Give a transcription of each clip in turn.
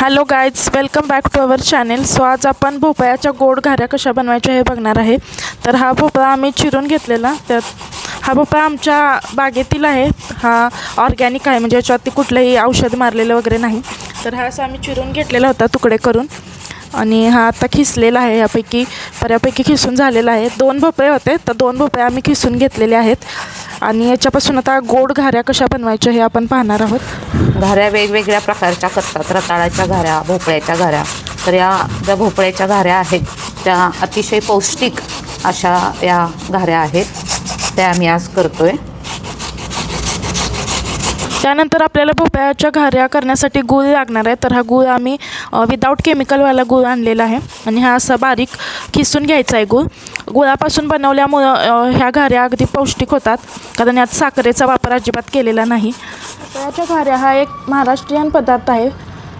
Hello guys welcome back to our channel so आज आपण भोपळ्याच्या गोड घाऱ्या कशा बनवायच्या हे बघणार आहे. तर हा भोपळा आम्ही चिरून घेतलेला. त्यात हा भोपळा आमच्या बागेतील आहे. हा ऑर्गॅनिक आहे. म्हणजे याच्यावरती कुठलंही औषध मारलेलं वगैरे नाही. तर हा असा आम्ही चिरून घेतलेला होता तुकडे करून. आणि हा आता खिसलेला आहे. यापैकी बऱ्यापैकी खिसून झालेला आहे. दोन भोपळे होते. तर दोन भोपळे आम्ही खिसून घेतलेले आहेत. आणि याच्यापासून आता गोड घाऱ्या कशा बनवायच्या हे आपण पाहणार आहोत. घाऱ्या वेगवेगळ्या प्रकारच्या करतात. रताळाच्या घाऱ्या भोपळ्याच्या घाऱ्या. तर या ज्या भोपळ्याच्या घाऱ्या आहेत त्या अतिशय पौष्टिक अशा या घाऱ्या आहेत. त्या आम्ही आज करतो आहे त्यानंतर आपल्याला भोपळ्याच्या घाऱ्या करण्यासाठी गूळ लागणार आहे. तर हा गूळ आम्ही विदाऊट केमिकलवाला गूळ आणलेला आहे. आणि हा असा बारीक खिसून घ्यायचा आहे गूळ. गुळापासून बनवल्यामुळं ह्या घाऱ्या अगदी पौष्टिक होतात. कारण यात साखरेचा वापर अजिबात केलेला नाही. भोपळ्याच्या घाऱ्या हा एक महाराष्ट्रीयन पदार्थ आहे.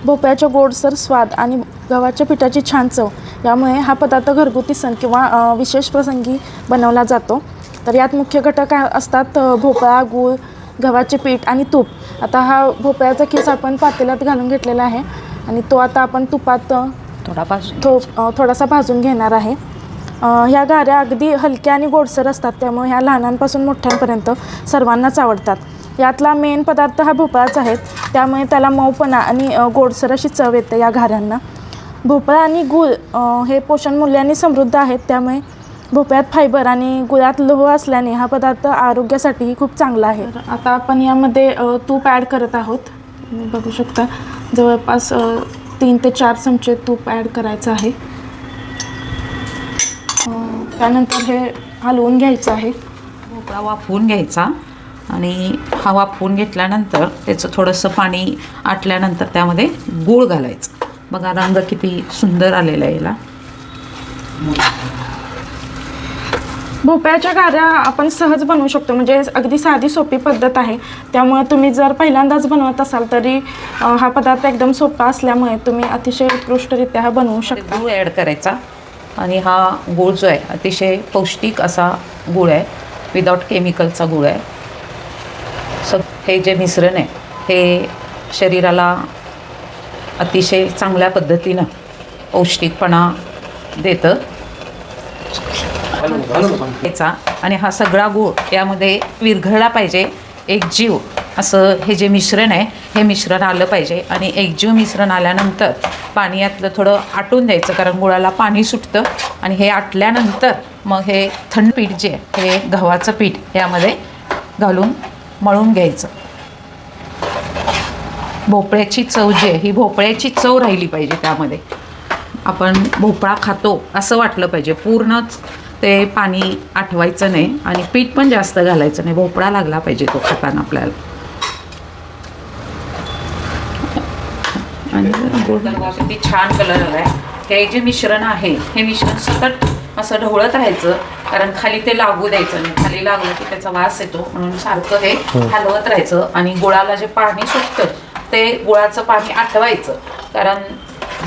भोपळ्याच्या गोडसर स्वाद आणि गव्हाच्या पिठाची छान चव यामुळे हा पदार्थ घरगुती सण किंवा विशेष प्रसंगी बनवला जातो. तर यात मुख्य घटक असतात भोपळा गूळ गव्हाचे पीठ आणि तूप. आता हा भोपळ्याचा खीस आपण पातेल्यात घालून घेतलेला आहे. आणि तो आता आपण तुपात थोडा थो थोडासा भाजून घेणार आहे. ह्या घाऱ्या अगदी हलक्या आणि गोडसर असतात. त्यामुळे ह्या लहानांपासून मोठ्यांपर्यंत सर्वांनाच आवडतात. यातला मेन पदार्थ हा भोपळाच आहे. त्यामुळे त्याला मऊपणा आणि गोडसर अशी चव येते या घाऱ्यांना भोपळा आणि गूळ हे पोषण मूल्याने समृद्ध आहेत. त्यामुळे भोपळ्यात फायबर आणि गुळात लोह असल्याने हा पदार्थ आरोग्यासाठीही खूप चांगला आहे. आता आपण यामध्ये तूप ॲड करत आहोत. तुम्ही बघू शकता जवळपास तीन ते चार चमचे तूप ॲड करायचं आहे. त्यानंतर हे हलवून घ्यायचं आहे. भोपळा वाफवून घ्यायचा आणि हा वाफवून घेतल्यानंतर त्याचं थोडंसं पाणी आटल्यानंतर त्यामध्ये गूळ घालायचं. बघा रंग किती सुंदर आलेला आहे याला. भोपळ्याच्या घाऱ्या आपण सहज बनवू शकतो. म्हणजे अगदी साधी सोपी पद्धत आहे. त्यामुळे तुम्ही जर पहिल्यांदाच बनवत असाल तरी अ, हा पदार्थ एकदम सोपा असल्यामुळे तुम्ही अतिशय उत्कृष्टरित्या हा बनवू शकता. गूळ ॲड करायचा. आणि हा गूळ जो आहे अतिशय पौष्टिक असा गूळ आहे. विदाऊट केमिकलचा गूळ आहे. सब हे जे मिश्रण आहे हे शरीराला अतिशय चांगल्या पद्धतीनं पौष्टिकपणा देतं. याचा आणि हा सगळा गूळ यामध्ये विरघळला पाहिजे. एक जीव असं हे जे मिश्रण आहे हे मिश्रण आलं पाहिजे. आणि एकजीव मिश्रण आल्यानंतर पाणी यातलं थोडं आटून द्यायचं कारण गुळाला पाणी सुटतं. आणि हे आटल्यानंतर मग हे थंड पीठ जे हे गव्हाचं पीठ यामध्ये घालून मळून घ्यायचं. भोपळ्याची चव जी आहे ही भोपळ्याची चव राहिली पाहिजे त्यामध्ये. आपण भोपळा खातो असं वाटलं पाहिजे. पूर्णच ते पाणी आठवायचं नाही आणि पीठ पण जास्त घालायचं नाही. भोपळा लागला पाहिजे तो खाताना आपल्याला. किती छान कलर आलाय. हे जे मिश्रण आहे हे मिश्रण सतत असं ढवळत राहायचं कारण खाली ते लागू द्यायचं नाही. खाली लागलं की त्याचा वास येतो. म्हणून सारखं हे हलवत राहायचं आणि गुळाला जे पाणी सुटतं ते गुळाचं पाणी आटवायचं कारण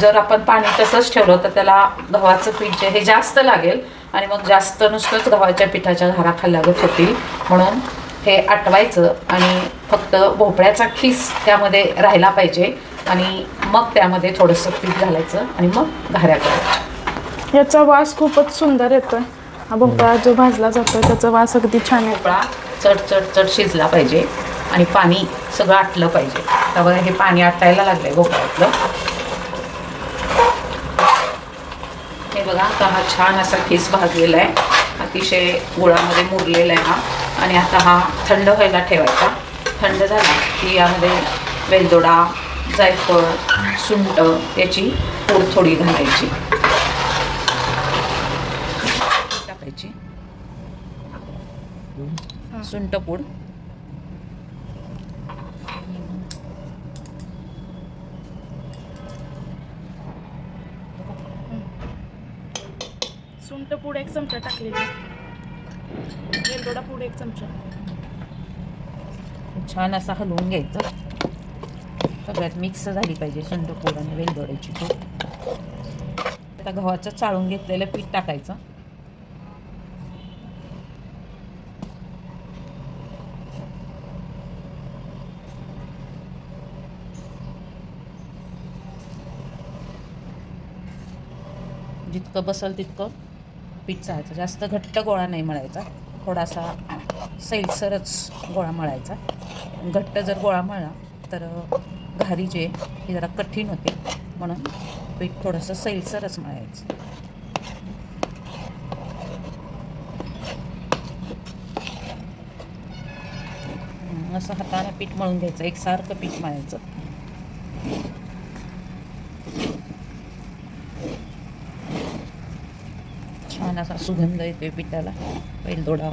जर आपण पाणी तसंच ठेवलं तर त्याला गव्हाचं पीठ जे हे जास्त लागेल. आणि मग जास्त नुसतंच गव्हाच्या पिठाच्या घारा खाल्ल्यागत होतील. म्हणून हे आटवायचं आणि फक्त भोपळ्याचा खीस त्यामध्ये राहिला पाहिजे आणि मग त्यामध्ये थोडंसं पीठ घालायचं आणि मग घाऱ्या करायच्या. याचा वास खूपच सुंदर येतोय. हा भोपळा जो भाजला जातोय त्याचा वास अगदी छान येतो भोपळा चट चट चट शिजला पाहिजे आणि पाणी सगळं आटलं पाहिजे. त्यामुळे हे पाणी आटायला लागलंय भोपळ्यातलं हे बघा आता हा छान असा खीस भाजलेला आहे. अतिशय गुळामध्ये मुरलेला आहे हा. आणि आता हा थंड व्हायला ठेवायचा. थंड झाला की यामध्ये वेलदोडा जायफळ सुंट याची पूड थोडी घालायची. टाकायची. सुंट पूड सुंठ पूड एक चमचा टाकलेली वेलदोडा पूड एक चमचा. छान असा हलवून घ्यायचं. सगळ्यात मिक्स झाली पाहिजे सुंट पूड आणि वेलदोड्याची पूड. आता गव्हाचं चाळून घेतलेलं पीठ टाकायचं. जितकं बसल तितकं पीठ चाळायचं जास्त घट्ट गोळा नाही मळायचा. थोडासा सैलसरच गोळा मळायचा. घट्ट जर गोळा मळला तर घारी जे आहे, हे जरा कठीण होते. म्हणून पीठ थोडंसं सैलसरच मळायचं. असं हाताने पीठ मळून घ्यायचं. एकसारखं पीठ मळायचं छान असा सुगंध येतोय पिठाला. बैलदोडा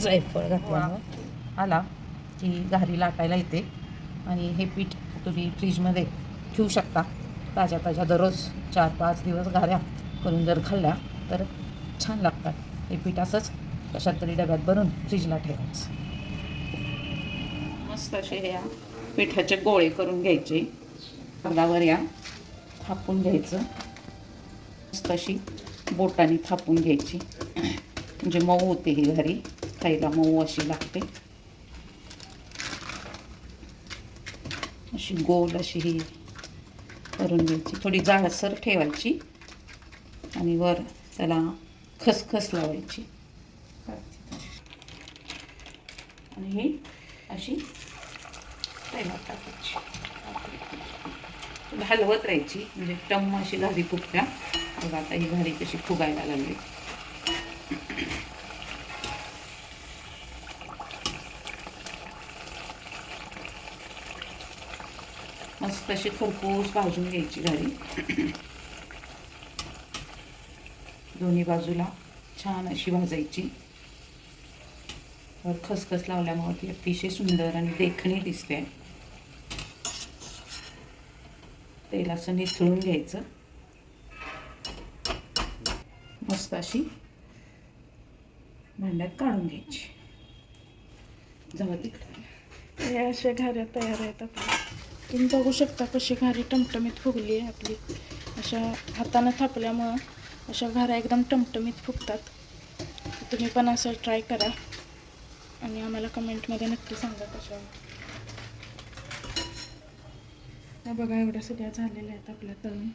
जायफळ घातल्यामुळं. आला की घारी लाटायला येते. आणि हे पीठ तुम्ही फ्रीजमध्ये ठेवू शकता. ताज्या ताज्या दररोज चार पाच दिवस घाऱ्या करून जर खाल्ल्या तर छान लागतात. हे पीठ असंच कशात तरी डब्यात भरून फ्रीजला ठेवायचं. मस्त असे या पिठाचे गोळे करून घ्यायचे. तव्यावर या थापून घ्यायचं. मस्त अशी बोटाने थापून घ्यायची. म्हणजे मऊ होते ही घरी. खायला मऊ अशी लागते. अशी गोल अशी ही करून घ्यायची. थोडी जाडसर ठेवायची. आणि वर त्याला खसखस लावायची. आणि ही अशी तेलात टाकायची. हलवत राहायची. म्हणजे टम्म अशी घारी फुगत्या बघा आता ही भारी कशी फुगायला लागली. मस्त अशी खरपूस भाजून घ्यायची घारी. दोन्ही बाजूला छान अशी भाजायची. खसखस लावल्यामुळे ती अतिशय सुंदर आणि देखणी दिसते. तेल असं निथळून घ्यायचं. मस्त अशी भांड्यात काढून घ्यायची. जाऊ तिकडे. हे अशा घाऱ्या तयार आहेत आपल्या. तुम्ही बघू शकता कशी घारी टमटमीत फुगली आहे आपली. अशा हातानं थापल्यामुळं अशा घाऱ्या एकदम टमटमीत फुगतात. तुम्ही पण असं ट्राय करा. आणि आम्हाला कमेंटमध्ये नक्की सांगा कशा बघा एवढ्या सगळ्या झालेल्या आहेत आपल्या तळून